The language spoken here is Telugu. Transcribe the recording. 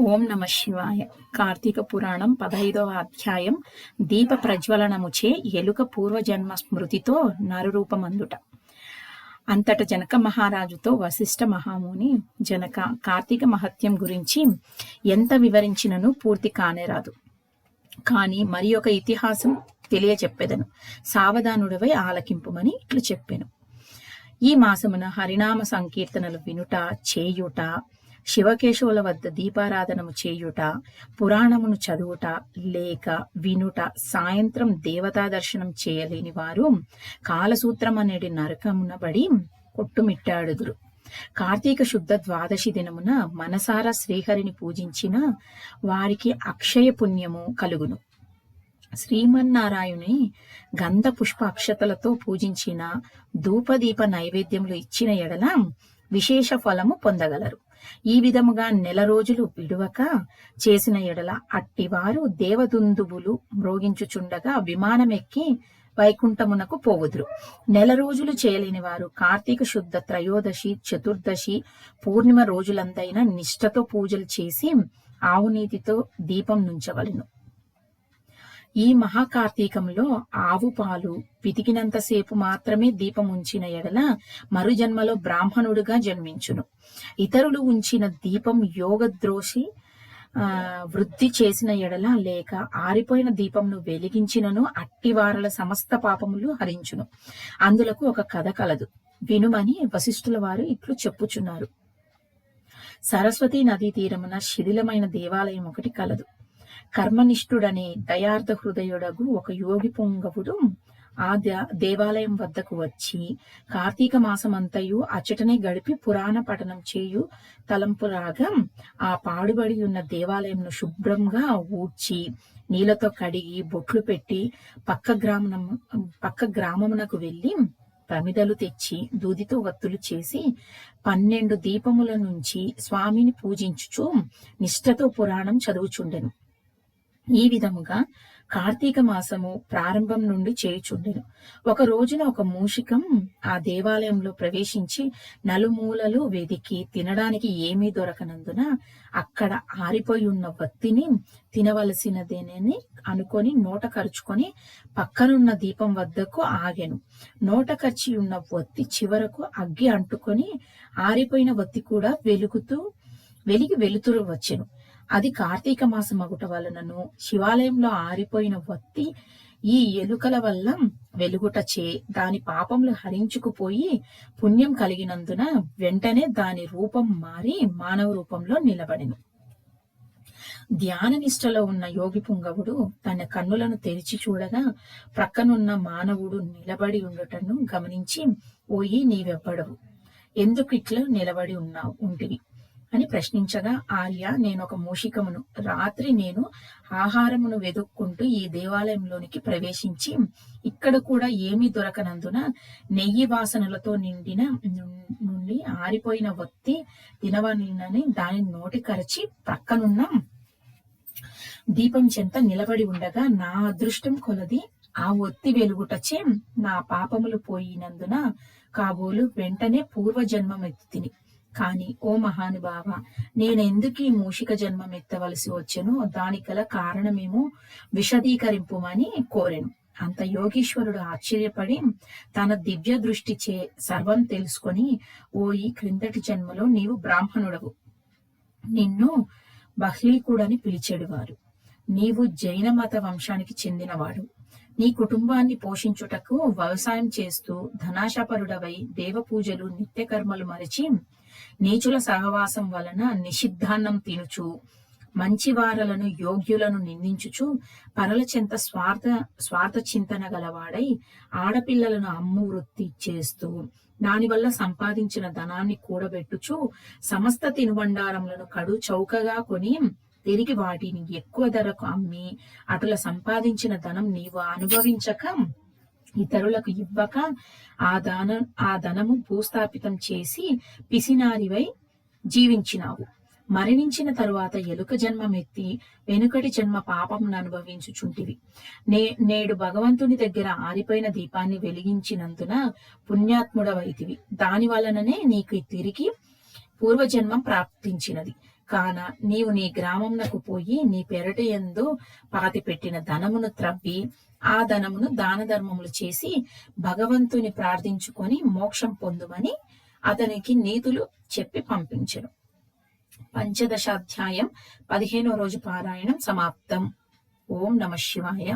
ఓం నమ శివాయ. కార్తీక పురాణం పదహైదవ అధ్యాయం. దీప ప్రజ్వలనముచే ఎలుక పూర్వజన్మ స్మృతితో నరురూపమందుట. అంతట జనక మహారాజుతో వశిష్ఠ మహాముని జనక కార్తీక మహత్యం గురించి ఎంత వివరించినను పూర్తి కానేరాదు. కానీ మరి ఒక ఇతిహాసం తెలియచెప్పెదను. సావధానుడవై ఆలకింపుమని ఇట్లు చెప్పెను. ఈ మాసమున హరినామ సంకీర్తనలు వినుట చేయుట శివకేశవుల వద్ద దీపారాధనము చేయుట పురాణమును చదువుట లేక వినుట సాయంత్రం దేవతా దర్శనం చేయలేని వారు కాలసూత్రం అనేది నరకమునబడి కొట్టుమిట్టాడుదురు. కార్తీక శుద్ధ ద్వాదశి దినమున మనసారా శ్రీహరిని పూజించిన వారికి అక్షయ పుణ్యము కలుగును. శ్రీమన్నారాయుని గంధ పుష్ప అక్షతలతో పూజించిన ధూపదీప నైవేద్యములు ఇచ్చిన ఎడల విశేష ఫలము పొందగలరు. ఈ విధముగా నెల రోజులు విడువక చేసిన ఎడల అట్టివారు దేవదుందుబులు మ్రోగించుచుండగా విమానమెక్కి వైకుంఠమునకు పోవుదురు. నెల రోజులు చేయలేని వారు కార్తీక శుద్ధ త్రయోదశి చతుర్దశి పూర్ణిమ రోజులందైన నిష్ఠతో పూజలు చేసి ఆవునీతితో దీపం నుంచవలను. ఈ మహాకార్తీకంలో ఆవు పాలు పితికినంతసేపు మాత్రమే దీపం ఉంచిన ఎడల మరుజన్మలో బ్రాహ్మణుడుగా జన్మించును. ఇతరులు ఉంచిన దీపం యోగద్రోషి వృద్ధి చేసిన ఎడల లేక ఆరిపోయిన దీపంను వెలిగించినను అట్టివారల సమస్త పాపములు హరించును. అందులకు ఒక కథ కలదు. వినుమని వశిష్ఠుల వారు ఇట్లు చెప్పుచున్నారు. సరస్వతి నదీ తీరమున శిథిలమైన దేవాలయం ఒకటి కలదు. కర్మనిష్ఠుడనే దయార్థ హృదయుడగు ఒక యోగి పొంగవుడు ఆ దేవాలయం వద్దకు వచ్చి కార్తీక మాసమంతయు అచ్చటనే గడిపి పురాణ పఠనం చేయు తలంపురాగా ఆ పాడుబడి ఉన్న దేవాలయంను శుభ్రంగా ఊడ్చి నీళ్ళతో కడిగి బొట్లు పెట్టి పక్క గ్రామం పక్క గ్రామమునకు వెళ్ళి ప్రమిదలు తెచ్చి దూదితో వత్తులు చేసి పన్నెండు దీపముల నుంచి స్వామిని పూజించుచు నిష్ఠతో పురాణం చదువుచుండెను. ఈ విధముగా కార్తీక మాసము ప్రారంభం నుండి చేయుచుండెను. ఒక రోజున ఒక మూషికం ఆ దేవాలయంలో ప్రవేశించి నలుమూలలు వెదికి తినడానికి ఏమీ దొరకనందున అక్కడ ఆరిపోయి ఉన్న వత్తిని తినవలసినదేనని అనుకొని నోట కరుచుకొని పక్కనున్న దీపం వద్దకు ఆగెను. నోట ఖర్చి ఉన్న వత్తి చివరకు అగ్గి అంటుకొని ఆరిపోయిన వత్తి కూడా వెలుగుతూ వెలిగి వెలుతురు వచ్చెను. అది కార్తీక మాసమగుట వలనను శివాలయంలో ఆరిపోయిన వత్తి ఈ ఎలుకల వల్ల వెలుగుట చే దాని పాపములు హరించుకుపోయి పుణ్యం కలిగినందున వెంటనే దాని రూపం మారి మానవ రూపంలో నిలబడిను. ధ్యాన నిష్టలో ఉన్న యోగి పుంగవుడు తన కన్నులను తెరిచి చూడగా ప్రక్కనున్న మానవుడు నిలబడి ఉండటను గమనించి ఓయి నీవెవ్వడవు. ఎందుకు ఇట్లా నిలబడి ఉన్నావు? ఉంటివి. అని ప్రశ్నించగా ఆర్య నేను ఒక మూషికమును. రాత్రి నేను ఆహారమును వెదుక్కుంటూ ఈ దేవాలయంలోనికి ప్రవేశించి ఇక్కడ కూడా ఏమీ దొరకనందున నెయ్యి వాసనలతో నిండిన నుండి ఆరిపోయిన వత్తి తినవనినని దానిని నోటి కరచి ప్రక్కనున్న దీపం చెంత నిలబడి ఉండగా నా అదృష్టం కొలది ఆ ఒత్తి వెలుగుటచే నా పాపములు పోయినందున కాబోలు వెంటనే పూర్వజన్మం తిని కాని ఓ మహానుభావ నేనెందుకు ఈ మూషిక జన్మం ఎత్తవలసి వచ్చెను దానికల గల కారణమేమో విశదీకరింపుమని కోరెను. అంత యోగీశ్వరుడు ఆశ్చర్యపడి తన దివ్య దృష్టి చే సర్వం తెలుసుకొని ఓ ఈ క్రిందటి జన్మలో నీవు బ్రాహ్మణుడవు. నిన్ను బహ్లీకుడని పిలిచేడువారు నీవు జైన మత వంశానికి చెందినవాడు. నీ కుటుంబాన్ని పోషించుటకు వ్యవసాయం చేస్తూ ధనాశపరుడవై దేవ పూజలు నిత్యకర్మలు మరిచి నీచుల సహవాసం వలన నిషిద్ధాన్నం తినుచు మంచివారలను యోగ్యులను నిందించుచు పరల చెంత స్వార్థ స్వార్థ చింతన గలవాడై ఆడపిల్లలను అమ్ము వృత్తి చేస్తూ దానివల్ల సంపాదించిన ధనాన్ని కూడబెట్టుచు సమస్త తినుబండారములను కడు చౌకగా కొని తిరిగి వాటిని ఎక్కువ ధరకు అమ్మి అటుల సంపాదించిన ధనం నీవు అనుభవించక ఇతరులకు ఇవ్వక ఆ దాన ఆ ధనము భూస్థాపితం చేసి పిసినారివై జీవించినావు. మరణించిన తరువాత ఎలుక జన్మమెత్తి వెనుకటి జన్మ పాపమును అనుభవించుచుంటివి. నే నేడు భగవంతుని దగ్గర ఆరిపోయిన దీపాన్ని వెలిగించినందున పుణ్యాత్ముడవైతివి. దాని వలననే నీకు తిరిగి పూర్వజన్మం ప్రాప్తించినది. కాన నీవు నీ గ్రామమునకు పోయి నీ పెరట ఎందు పాతి పెట్టిన ధనమును త్రవ్వి ఆ ధనమును దాన ధర్మములు చేసి భగవంతుని ప్రార్థించుకొని మోక్షం పొందుమని అతనికి నీతులు చెప్పి పంపించను. పంచదశాధ్యాయం పదిహేనో రోజు పారాయణం సమాప్తం. ఓం నమ శివాయ.